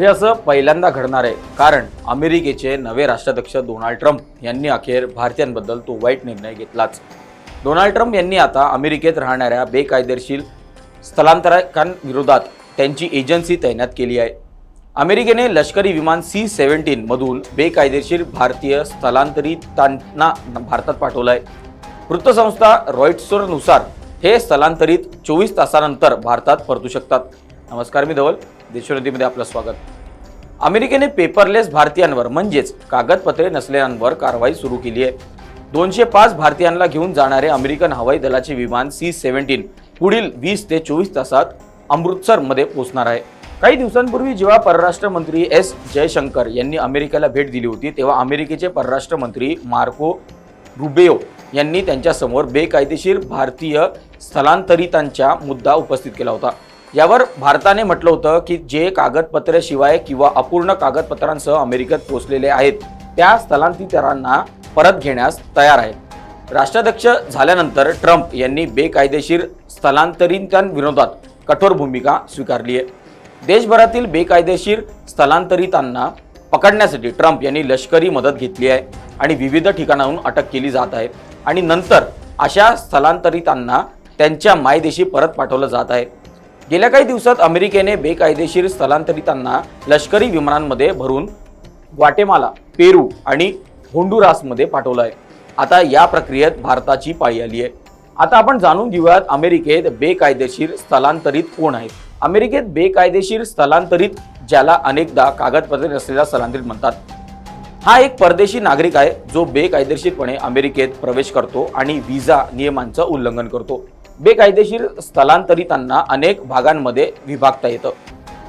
हे असं पहिल्यांदा घडणार आहे. कारण अमेरिकेचे नवे राष्ट्राध्यक्ष डोनाल्ड ट्रम्प यांनी अखेर भारतीयांबद्दल तो वाईट निर्णय घेतलाच. डोनाल्ड ट्रम्प यांनी आता अमेरिकेत राहणाऱ्या बेकायदेशीर स्थलांतरकांविरोधात त्यांची एजन्सी तैनात केली आहे. अमेरिकेने लष्करी विमान सी सेव्हन्टीनमधून बेकायदेशीर भारतीय स्थलांतरितांना भारतात पाठवलं आहे वृत्तसंस्था रॉइट्सनुसार हे स्थलांतरित चोवीस तासानंतर भारतात परतू शकतात. नमस्कार मी धवल. देशोनदीमध्ये आपलं स्वागत. अमेरिकेने पेपरलेस भारतीयांवर म्हणजेच कागदपत्रे नसलेल्यांवर कारवाई सुरू केली आहे. दोनशे पाच भारतीयांना घेऊन जाणारे अमेरिकन हवाई दलाचे विमान सी सेव्हन्टीन पुढील वीस ते चोवीस तासात अमृतसरमध्ये पोहोचणार आहे. काही दिवसांपूर्वी जेव्हा परराष्ट्र मंत्री एस जयशंकर यांनी अमेरिकेला भेट दिली होती तेव्हा अमेरिकेचे परराष्ट्र मंत्री मार्को रुबेओ यांनी त्यांच्यासमोर बेकायदेशीर भारतीय स्थलांतरितांचा मुद्दा उपस्थित केला होता. यावर भारताने म्हटलं होतं की जे कागदपत्राशिवाय किंवा अपूर्ण कागदपत्रांसह अमेरिकेत पोहोचलेले आहेत त्या स्थलांतरितांना परत घेण्यास तयार आहे राष्ट्राध्यक्ष झाल्यानंतर ट्रम्प यांनी बेकायदेशीर स्थलांतरितांविरोधात कठोर भूमिका स्वीकारली आहे. देशभरातील बेकायदेशीर स्थलांतरितांना पकडण्यासाठी ट्रम्प यांनी लष्करी मदत घेतली आहे आणि विविध ठिकाणाहून अटक केली जात आहे आणि नंतर अशा स्थलांतरितांना त्यांच्या मायदेशी परत पाठवलं जात आहे. गेल्या काही दिवसात अमेरिकेने बेकायदेशीर स्थलांतरितांना लष्करी विमानांमध्ये भरून ग्वाटेमाला पेरू आणि होंडुरासमध्ये पाठवलं आहे आता या प्रक्रियेत भारताची पाळी आली आहे आता आपण जाणून घेऊयात अमेरिकेत बेकायदेशीर स्थलांतरित कोण आहेत. अमेरिकेत बेकायदेशीर स्थलांतरित ज्याला अनेकदा कागदपत्रे नसलेला स्थलांतरित म्हणतात. हा एक परदेशी नागरिक आहे जो बेकायदेशीरपणे अमेरिकेत प्रवेश करतो आणि व्हिसा नियमांचं उल्लंघन करतो. बेकायदेशीर स्थलांतरितांना अनेक भागांमध्ये विभागता येतं.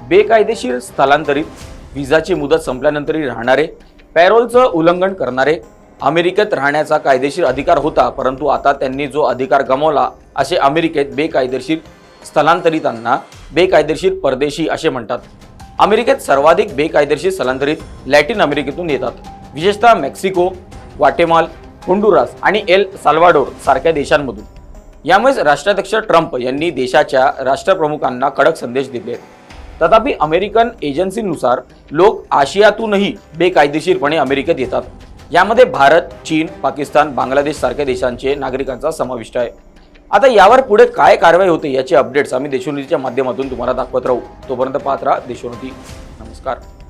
बेकायदेशीर स्थलांतरित व्हिसाची मुदत संपल्यानंतरही राहणारे पॅरोलचं उल्लंघन करणारे अमेरिकेत राहण्याचा कायदेशीर अधिकार होता परंतु आता त्यांनी जो अधिकार गमावला असे अमेरिकेत बेकायदेशीर स्थलांतरितांना बेकायदेशीर परदेशी असे म्हणतात. अमेरिकेत सर्वाधिक बेकायदेशीर स्थलांतरित लॅटिन अमेरिकेतून येतात. विशेषतः मेक्सिको वाटेमाल होंडुरास आणि एल साल्वाडोर सारख्या देशांमधून. यामुळेच राष्ट्राध्यक्ष ट्रम्प यांनी देशाच्या राष्ट्रप्रमुखांना कडक संदेश दिले. तथापि अमेरिकन एजन्सीनुसार लोक आशियातूनही बेकायदेशीरपणे अमेरिकेत येतात. यामध्ये भारत चीन पाकिस्तान बांगलादेश सारख्या देशांचे नागरिकांचा समाविष्ट आहे. आता यावर पुढे काय कारवाई होते याचे अपडेट्स आम्ही देशोन्नतीच्या माध्यमातून तुम्हाला दाखवत राहू. तोपर्यंत पाहत राहा देशोन्नती. नमस्कार.